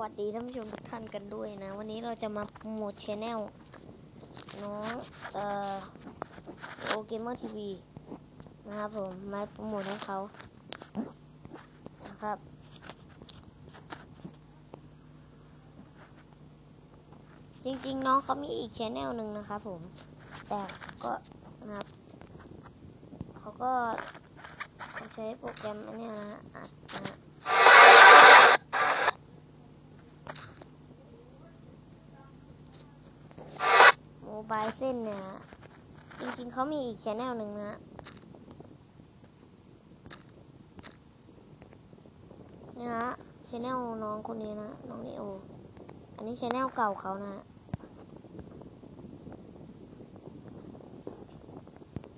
วัสดีท่านผู้ชมทุกท่านกันด้วยนะ วันนี้เราจะมาโปรโมทชแนลน้องเอ่อโอเกมเมอร์ทีวีนะครับผมมาโปรโมทให้เขานะครับ จริงๆ น้องเขามีอีกชแนลหนึ่งนะครับผม แต่ก็นะครับเขาก็ใช้โปรแกรมอันนี้นะอัดนะฮะ โม บายเส้นเนี่ยจริงๆเขามีอีกแชนแนลหนึ่งนะเนี่ยฮะชแนลน้องคนนี้นะ น้องนีโอ อันนี้ชแนลเก่าเขานะ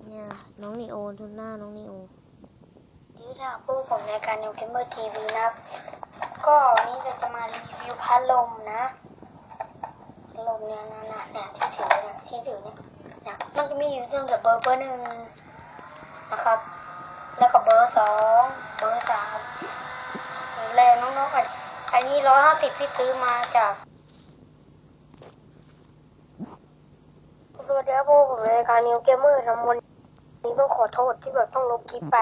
เนี่ยน้องนีโอทุนหน้าน้องนีโอนี่ค่ะพวกผมในการนิวเกมเมอร์ทีวีนะครับ ก็วันนี้เราจะมารีวิวพัดลมนะ เนี่ยนะนะเนี่ยที่ถือเนี่ยที่ถือเนี่ยนี่ยมันจะมีอยู่ตั้งแต่เบอร์เบอร์หนึ่งนะครับ แล้วก็เบอร์สองเบอร์สามแล้วน้องๆอันอันนี้ร้อยห้าสิบพี่ซื้อมาจากสวัสดีครับวกผมในการนิวเกมเมอร์ทำวันนี้ต้องขอโทษที่แบบต้องลบคลิปไป